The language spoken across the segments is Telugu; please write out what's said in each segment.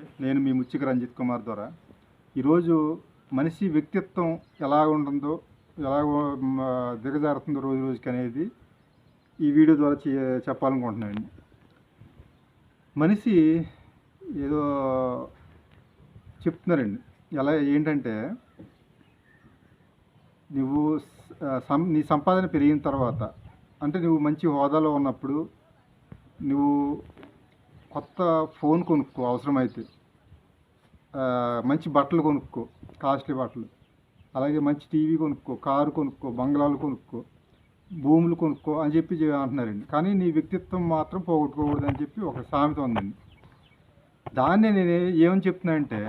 అండి నేను మీ ముచ్చిక రంజిత్ కుమార్ ద్వారా. ఈరోజు మనిషి వ్యక్తిత్వం ఎలా ఉంటుందో ఎలా దిగజారుతుందో రోజు రోజుకి అనేది ఈ వీడియో ద్వారా చెప్పాలనుకుంటున్నానండి. చెప్పాలనుకుంటున్నాను మనిషి ఏదో చెప్తున్నారండి. ఎలా ఏంటంటే నువ్వు సం నీ సంపాదన పెరిగిన తర్వాత అంటే నువ్వు మంచి హోదాలో ఉన్నప్పుడు నువ్వు కొత్త ఫోన్ కొనుక్కో అవసరమైతే. మంచి బట్టలు కొనుక్కో కాస్ట్లీ బట్టలు. అలాగే మంచి టీవీ కొనుక్కో కారు కొనుక్కో బంగ్లాలు కొనుక్కో భూములు కొనుక్కో అని చెప్పి అంటున్నారండి. కానీ నీ వ్యక్తిత్వం మాత్రం పోగొట్టుకోకూడదు అని చెప్పి ఒక సామెత ఉందండి. దాన్ని నేను ఏమని చెప్తున్నానంటే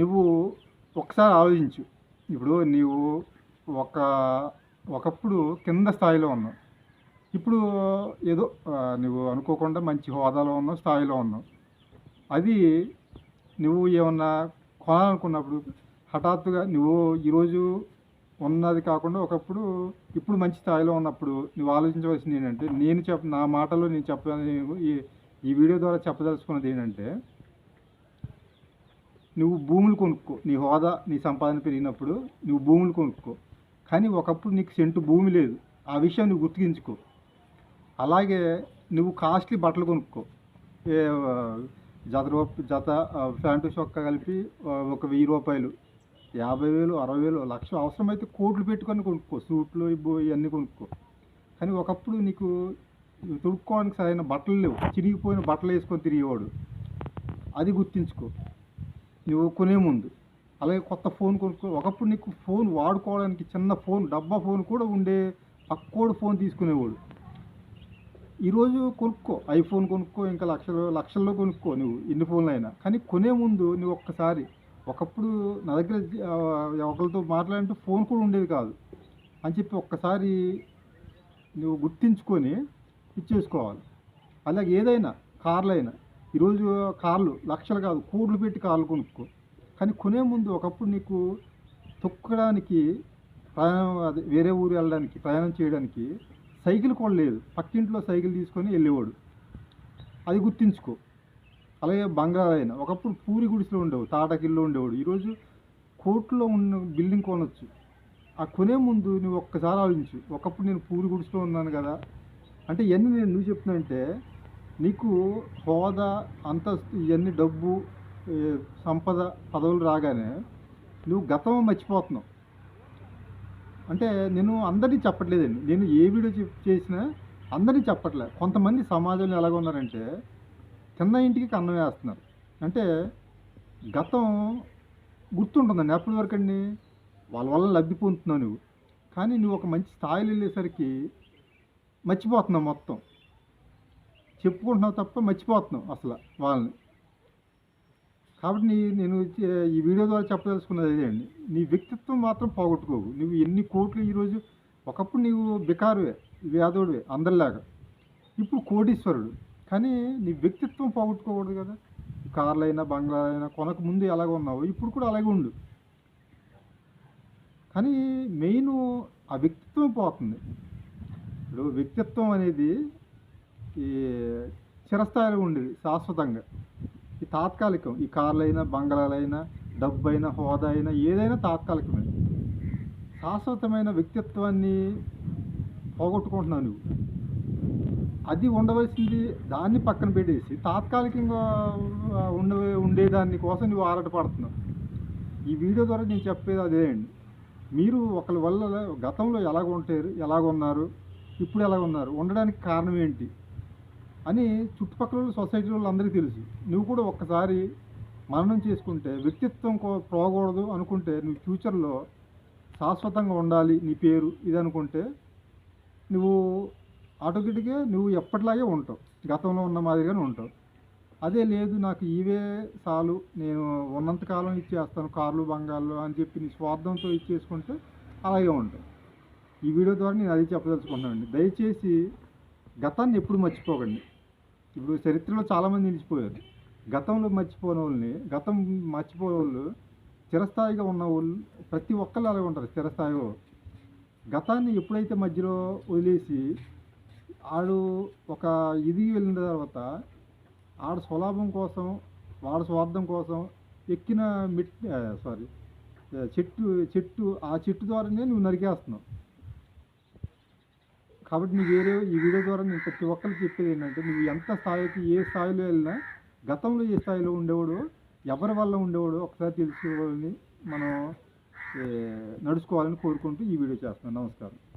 నువ్వు ఒకసారి ఆలోచించు. ఇప్పుడు నీవు ఒక ఒకప్పుడు కింద స్థాయిలో ఉన్నావు. ఇప్పుడు ఏదో నువ్వు అనుకోకుండా మంచి హోదాలో ఉన్నావు స్థాయిలో ఉన్నావు. అది నువ్వు ఏమన్నా కొనాలనుకున్నప్పుడు హఠాత్తుగా నువ్వు ఈరోజు ఉన్నది కాకుండా ఒకప్పుడు ఇప్పుడు మంచి స్థాయిలో ఉన్నప్పుడు నువ్వు ఆలోచించవలసింది ఏంటంటే నేను చెప్ప నా మాటలో నేను చెప్ప ఈ ఈ వీడియో ద్వారా చెప్పదలుచుకున్నది ఏంటంటే నువ్వు భూములు కొనుక్కో. నీ హోదా నీ సంపాదన పెరిగినప్పుడు నువ్వు భూములు కొనుక్కో. కానీ ఒకప్పుడు నీకు సెంటు భూమి లేదు. ఆ విషయం నువ్వు గుర్తించుకో అలాగే నువ్వు కాస్ట్లీ బట్టలు కొనుక్కో. ఏ జత రూప జత ప్యాంటు చొక్కా కలిపి ఒక వెయ్యి రూపాయలు యాభై వేలు అరవై వేలు లక్ష అవసరమైతే కోట్లు పెట్టుకొని కొనుక్కో. సూట్లు ఇబ్బు ఇవన్నీ కొనుక్కో. కానీ ఒకప్పుడు నీకు తొడుక్కోవడానికి సరైన బట్టలు లేవు. చిరిగిపోయిన బట్టలు వేసుకొని తిరిగేవాడు. అది గుర్తించుకో. నువ్వు కొనే ముందు. అలాగే కొత్త ఫోన్ కొనుక్కో. ఒకప్పుడు నీకు ఫోన్ వాడుకోవడానికి చిన్న ఫోన్ డబ్బా ఫోన్ కూడా ఉండే పక్కోడు ఫోన్ తీసుకునేవాడు. ఈరోజు కొనుక్కో ఐఫోన్ కొనుక్కో ఇంకా లక్షలు లక్షల్లో కొనుక్కో నువ్వు ఎన్ని ఫోన్లు అయినా. కానీ కొనే ముందు నువ్వు ఒక్కసారి ఒకప్పుడు నా దగ్గర ఒకరితో మాట్లాడంటే ఫోన్ కూడా ఉండేది కాదు. అని చెప్పి ఒక్కసారి నువ్వు గుర్తించుకొని ఇచ్చేసుకోవాలి. అలాగే ఏదైనా కార్లు అయినా ఈరోజు కార్లు లక్షలు కాదు కోట్లు పెట్టి కార్లు కొనుక్కో. కానీ కొనే ముందు ఒకప్పుడు నీకు తొక్కడానికి ప్రయాణం అది వేరే ఊరు వెళ్ళడానికి ప్రయాణం చేయడానికి సైకిల్ కూడా లేదు. పక్కింట్లో సైకిల్ తీసుకొని వెళ్ళేవాడు. అది గుర్తించుకో. అలాగే బంగారు అయినా ఒకప్పుడు పూరి గుడిసెలో ఉండేవాడు తాటకిల్లో ఉండేవాడు. ఈరోజు కోర్టులో ఉన్న బిల్డింగ్ కొనొచ్చు. ఆ కొనే ముందు నువ్వు ఒక్కసారి ఆలోచించు. ఒకప్పుడు నేను పూరి గుడిసెలో ఉన్నాను కదా. అంటే ఇవన్నీ నేను నువ్వు చెప్తున్నానంటే నీకు హోదా అంతస్తు ఇవన్నీ డబ్బు సంపద పదవులు రాగానే నువ్వు గతం మర్చిపోతున్నావు. అంటే నేను అందరినీ చెప్పట్లేదండి. నేను ఏ వీడియో చెప్ చేసినా అందరినీ చెప్పట్లే. కొంతమంది సమాజంలో ఎలాగ ఉన్నారంటే చిన్న ఇంటికి కన్నం వేస్తున్నారు. అంటే గతం గుర్తుంటుందండి. ఎప్పటి వరకు అండి? వాళ్ళ వల్ల లబ్ధి పొందుతున్నావు నువ్వు. కానీ నువ్వు ఒక మంచి స్థాయిలో వెళ్ళేసరికి మర్చిపోతున్నావు మొత్తం. చెప్పుకుంటున్నావు తప్ప మర్చిపోతున్నావు అసలు వాళ్ళని. కాబట్టి నీ నేను ఈ వీడియో ద్వారా చెప్పదలుచుకున్నది అదే అండి. నీ వ్యక్తిత్వం మాత్రం పోగొట్టుకోవు నువ్వు ఎన్ని కోట్లు ఈరోజు ఒకప్పుడు నీవు బికారువే వ్యాధుడివే అందరిలాగా. ఇప్పుడు కోటీశ్వరుడు. కానీ నీ వ్యక్తిత్వం పోగొట్టుకోకూడదు కదా. కార్లు అయినా బంగ్లా అయినా కొనక ముందు ఎలాగ ఉన్నావు ఇప్పుడు కూడా అలాగే ఉండు. కానీ మెయిన్ ఆ వ్యక్తిత్వం పోతుంది. ఇప్పుడు వ్యక్తిత్వం అనేది ఈ చిరస్థాయిలో ఉండేది శాశ్వతంగా. తాత్కాలికం. ఈ కార్లైనా అయినా బంగ్లాలైనా డబ్బు అయినా హోదా అయినా ఏదైనా తాత్కాలికమే. శాశ్వతమైన వ్యక్తిత్వాన్ని పోగొట్టుకుంటున్నావు నువ్వు. అది ఉండవలసింది దాన్ని పక్కన పెట్టేసి తాత్కాలికంగా ఉండ ఉండే ఉండేదాన్ని కోసం నువ్వు ఆరాటపడుతున్నావు. ఈ వీడియో ద్వారా నేను చెప్పేది అదే అండి. మీరు ఒకరి వల్ల గతంలో ఎలాగ ఉంటారు ఎలాగ ఉన్నారు ఇప్పుడు ఎలాగ ఉన్నారు ఉండడానికి కారణం ఏంటి? అని చుట్టుపక్కల సొసైటీ వాళ్ళందరికీ తెలుసు. నువ్వు కూడా ఒక్కసారి మననం చేసుకుంటే వ్యక్తిత్వం పోకూడదు అనుకుంటే నువ్వు ఫ్యూచర్లో శాశ్వతంగా ఉండాలి నీ పేరు ఇది అనుకుంటే నువ్వు ఆటోమేటిక్గా నువ్వు ఎప్పటిలాగే ఉంటావు. గతంలో ఉన్న మాదిరిగానే ఉంటావు. అదే లేదు నాకు ఇవే చాలు నేను ఉన్నంతకాలం ఇచ్చేస్తాను కార్లు బంగాళ్ళు అని చెప్పి నీ స్వార్థంతో ఇచ్చేసుకుంటే అలాగే ఉంటావు. ఈ వీడియో ద్వారా నేను అది చెప్పదలుచుకుంటానండి దయచేసి గతాన్ని ఎప్పుడు మర్చిపోకండి. ఇప్పుడు చరిత్రలో చాలామంది నిలిచిపోయారు. గతంలో మర్చిపోయిన వాళ్ళని గతం మర్చిపోయే వాళ్ళు చిరస్థాయిగా ఉన్న వాళ్ళు ప్రతి ఒక్కళ్ళు అలాగే ఉంటారు చిరస్థాయిలో. గతాన్ని ఎప్పుడైతే మధ్యలో వదిలేసి ఆడు ఒక ఇది వెళ్ళిన తర్వాత ఆడ స్వలాభం కోసం వాడ స్వార్థం కోసం ఎక్కిన మిట్ సారీ చెట్టు చెట్టు ఆ చెట్టు ద్వారానే నువ్వు నరికేస్తున్నావు. కాబట్టి నువ్వు వేరే ఈ వీడియో ద్వారా నేను ప్రతి ఒక్కరికి చెప్పేది ఏంటంటే నువ్వు ఎంత స్థాయికి ఏ స్థాయిలో వెళ్ళినా గతంలో ఏ స్థాయిలో ఉండేవాడు ఎవరి వల్ల ఉండేవాడు ఒకసారి తెలుసుకోవాలని మనం నడుచుకోవాలని కోరుకుంటూ ఈ వీడియో చేస్తున్నాను. నమస్కారం.